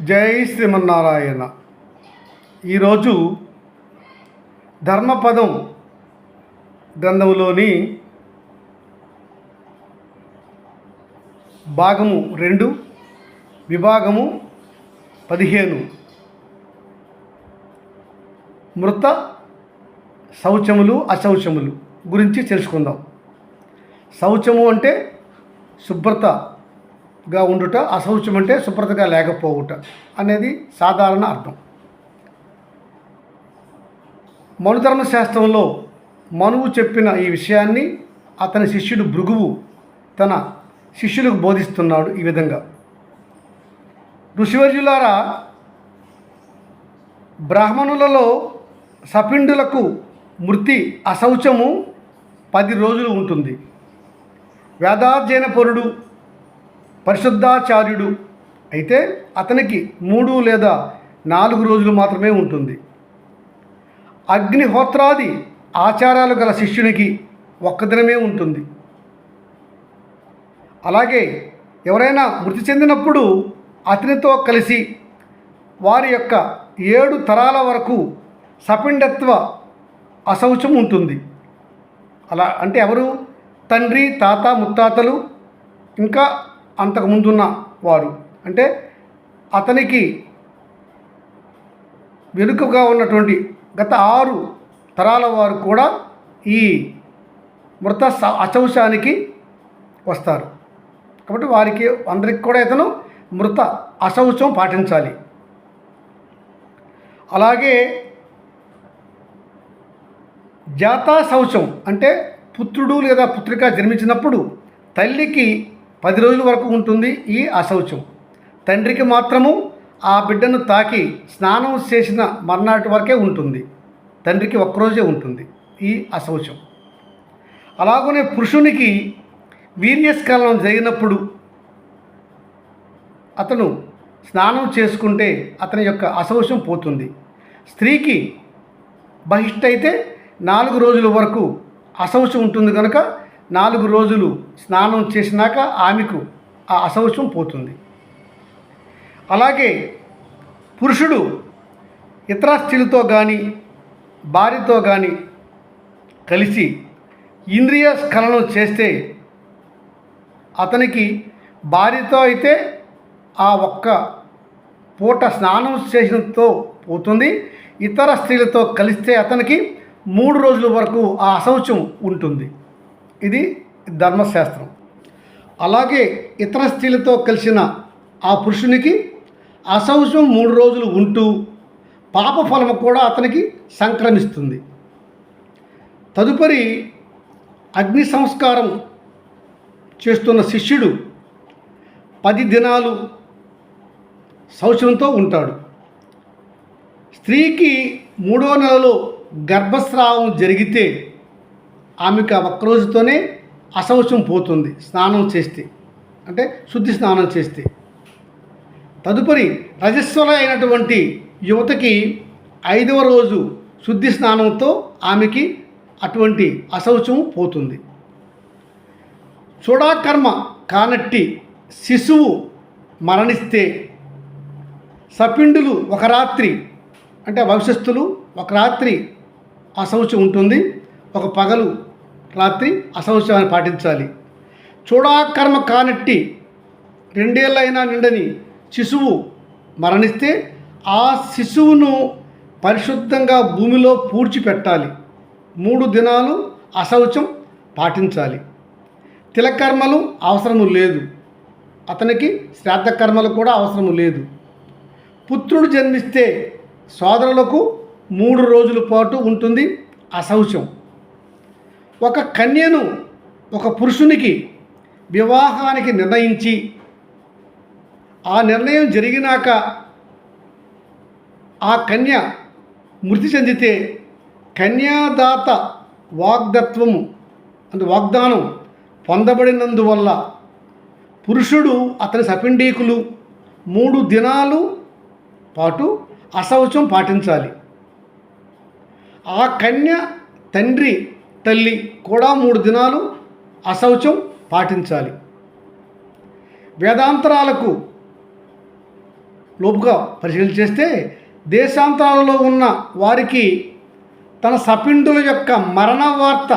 జై శ్రీమన్నారాయణ. ఈరోజు ధర్మపదం గ్రంథంలోని భాగము రెండు విభాగము పదిహేను. మృత శౌచములు అశౌచములు గురించి తెలుసుకుందాం. శౌచము అంటే శుభ్రత. గా ఉండుట అశౌచం అంటే శుభ్రతగా లేకపోవుట అనేది సాధారణ అర్థం. మనుధర్మ శాస్త్రంలో మనువు చెప్పిన ఈ విషయాన్ని అతని శిష్యుడు భృగువు తన శిష్యులకు బోధిస్తున్నాడు ఈ విధంగా. ఋషివర్యులారా బ్రాహ్మణులలో సపిండులకు మృతి అశౌచము పది రోజులు ఉంటుంది. వేదాధ్యయన పరుడు పరిశుద్ధాచార్యుడు. అయితే అతనికి మూడు లేదా నాలుగు రోజులు మాత్రమే ఉంటుంది. అగ్నిహోత్రాది ఆచారాలు గల శిష్యునికి ఒక్క దినమే ఉంటుంది. అలాగే ఎవరైనా మృతి చెందినప్పుడు అతనితో కలిసి వారి యొక్క ఏడు తరాల వరకు సపిండత్వ అశౌచం ఉంటుంది. అలా అంటే ఎవరు? తండ్రి తాత ముత్తాతలు ఇంకా అంతకు ముందున్న వారు. అంటే అతనికి వెనుకగా ఉన్నటువంటి గత ఆరు తరాల వారు కూడా ఈ మృత స- అశౌచానికి వస్తారు. కాబట్టి వారికి అందరికి కూడా ఇతను మృత అశౌచం పాటించాలి. అలాగే జాతా శౌచం అంటే పుత్రుడు లేదా పుత్రిక జన్మించినప్పుడు తల్లికి పది రోజుల వరకు ఉంటుంది ఈ అశౌచం. తండ్రికి మాత్రము ఆ బిడ్డను తాకి స్నానం చేసిన మర్నాటి వరకే ఉంటుంది. తండ్రికి ఒక్కరోజే ఉంటుంది ఈ అశౌచం. అలాగనే పురుషునికి వీర్యస్కలనం జరిగినప్పుడు అతను స్నానం చేసుకుంటే అతని యొక్క అశౌచం పోతుంది. స్త్రీకి బహిష్ట అయితే నాలుగు రోజుల వరకు అశౌచం ఉంటుంది కనుక నాలుగు రోజులు స్నానం చేసినాక ఆమెకు ఆ అశౌచం పోతుంది. అలాగే పురుషుడు ఇతర స్త్రీలతో కానీ భార్యతో కానీ కలిసి ఇంద్రియ స్ఖలనం చేస్తే అతనికి భార్యతో అయితే ఆ ఒక్క పూట స్నానం చేసినతో పోతుంది. ఇతర స్త్రీలతో కలిస్తే అతనికి మూడు రోజుల వరకు ఆ అశౌచం ఉంటుంది. ఇది ధర్మశాస్త్రం. అలాగే ఇతర స్త్రీలతో కలిసిన ఆ పురుషునికి అశౌచం మూడు రోజులు ఉంటూ పాప ఫలము కూడా అతనికి సంక్రమిస్తుంది. తదుపరి అగ్ని సంస్కారం చేస్తున్న శిష్యుడు పది దినాలు శౌచంతో ఉంటాడు. స్త్రీకి మూడో నెలలో గర్భస్రావం జరిగితే ఆమెకు ఆ ఒక్క రోజుతోనే అశౌచం పోతుంది స్నానం చేస్తే. అంటే శుద్ధి స్నానం చేస్తే. తదుపరి రజస్వల అయినటువంటి యువతకి ఐదవ రోజు శుద్ధి స్నానంతో ఆమెకి అటువంటి అశౌచం పోతుంది. చూడాకర్మ కానట్టి శిశువు మరణిస్తే సపిండులు ఒక రాత్రి అంటే భవిష్యత్తులు ఒక రాత్రి అశౌచం ఉంటుంది ఒక పగలు రాత్రి అశౌచాన్ని పాటించాలి. చూడాకర్మ కానట్టి రెండేళ్ళైనా నిండని శిశువు మరణిస్తే ఆ శిశువును పరిశుద్ధంగా భూమిలో పూడ్చిపెట్టాలి. మూడు దినాలు అశౌచం పాటించాలి. తిలకర్మలు అవసరము లేదు. అతనికి శ్రాద్ధ కర్మలు కూడా అవసరము లేదు. పుత్రుడు జన్మిస్తే సోదరులకు మూడు రోజుల పాటు ఉంటుంది అశౌచం ఒక కన్యను ఒక పురుషునికి వివాహానికి నిర్ణయించి ఆ నిర్ణయం జరిగినాక ఆ కన్య మృతి చెందితే కన్యాదాత వాగ్దత్వము అంటే వాగ్దానం పొందబడినందువల్ల పురుషుడు అతని సపిండీకులు మూడు దినాలు పాటు అశౌచం పాటించాలి. ఆ కన్య తండ్రి తల్లి కూడా మూడు దినాలు అశౌచం పాటించాలి. వేదాంతరాలకు లోపుగా పరిశీలన చేస్తే దేశాంతరాలలో ఉన్న వారికి తన సపిండుల యొక్క మరణ వార్త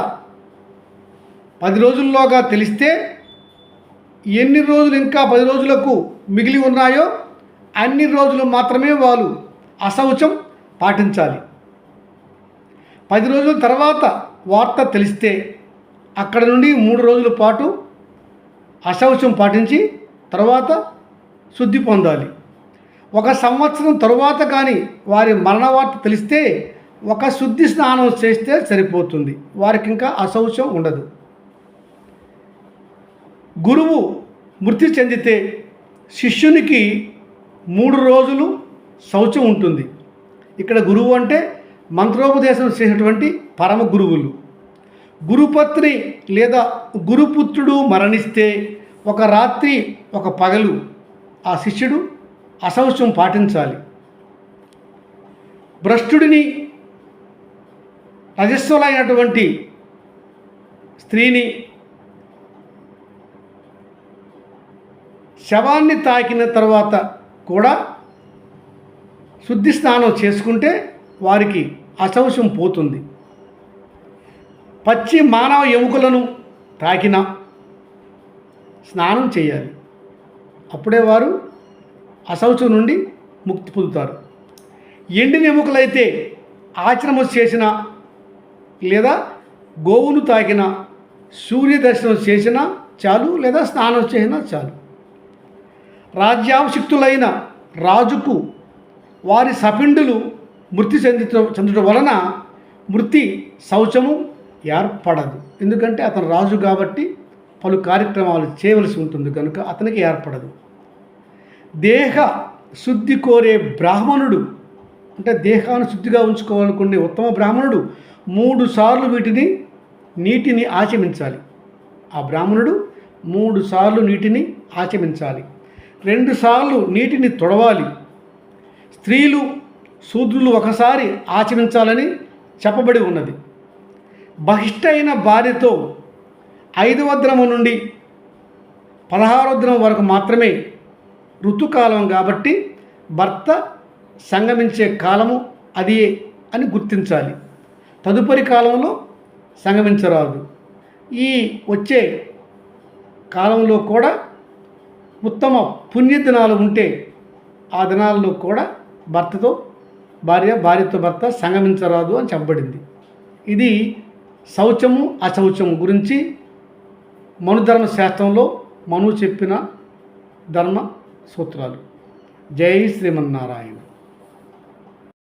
పది రోజుల్లోగా తెలిస్తే ఎన్ని రోజులు ఇంకా పది రోజులకు మిగిలి ఉన్నాయో అన్ని రోజులు మాత్రమే వాళ్ళు అశౌచం పాటించాలి. పది రోజుల తర్వాత వార్త తెలిస్తే అక్కడ నుండి మూడు రోజుల పాటు అశౌచం పాటించి తర్వాత శుద్ధి పొందాలి. ఒక సంవత్సరం తరువాత కానీ వారి మరణ వార్త తెలిస్తే ఒక శుద్ధి స్నానం చేస్తే సరిపోతుంది. వారికి ఇంకా అశౌచం ఉండదు. గురువు మృతి చెందితే శిష్యునికి మూడు రోజులు శౌచం ఉంటుంది. ఇక్కడ గురువు అంటే మంత్రోపదేశం చేసినటువంటి పరమ గురువులు. గురుపత్ని లేదా గురుపుత్రుడు మరణిస్తే ఒక రాత్రి ఒక పగలు ఆ శిష్యుడు అశౌచం పాటించాలి. భ్రష్టుడిని రజస్వలైనటువంటి స్త్రీని శవాన్ని తాకిన తర్వాత కూడా శుద్ధి స్నానం చేసుకుంటే వారికి అశౌచం పోతుంది. పచ్చి మానవ ఎముకలను తాకిన స్నానం చేయాలి. అప్పుడే వారు అశౌచం నుండి ముక్తి పొందుతారు. ఎండిన ఎముకలైతే ఆచరణ చేసిన లేదా గోవును తాకిన సూర్య దర్శనం చేసినా చాలు లేదా స్నానం చేసినా చాలు. రాజ్యాభిషిక్తులైన రాజుకు వారి సపిండులు మృతి చెంది చెందడం వలన మృతి శౌచము ఏర్పడదు. ఎందుకంటే అతను రాజు కాబట్టి పలు కార్యక్రమాలు చేయవలసి ఉంటుంది కనుక అతనికి ఏర్పడదు. దేహ శుద్ధి కోరే బ్రాహ్మణుడు అంటే దేహాన్ని శుద్ధిగా ఉంచుకోవాలనుకునే ఉత్తమ బ్రాహ్మణుడు మూడు సార్లు వీటిని నీటిని ఆచమించాలి. ఆ బ్రాహ్మణుడు మూడు సార్లు నీటిని ఆచమించాలి. రెండు సార్లు నీటిని తొడవాలి. స్త్రీలు శూద్రులు ఒకసారి ఆచరించాలని చెప్పబడి ఉన్నది. బహిష్టైన భార్యతో ఐదవ వద్రము నుండి పదహారవ ద్రవం వరకు మాత్రమే ఋతుకాలం కాబట్టి భర్త సంగమించే కాలము అది అని గుర్తించాలి. తదుపరి కాలంలో సంగమించరాదు. ఈ వచ్చే కాలంలో కూడా ఉత్తమ పుణ్యదినాలు ఉంటే ఆ దినాల్లో కూడా భర్తతో భార్య భార్యతో భర్త సంగమించరాదు అని చెప్పబడింది. ఇది శౌచము అశౌచము గురించి మనుధర్మ శాస్త్రంలో మను చెప్పిన ధర్మ సూత్రాలు. జై శ్రీమన్నారాయణ.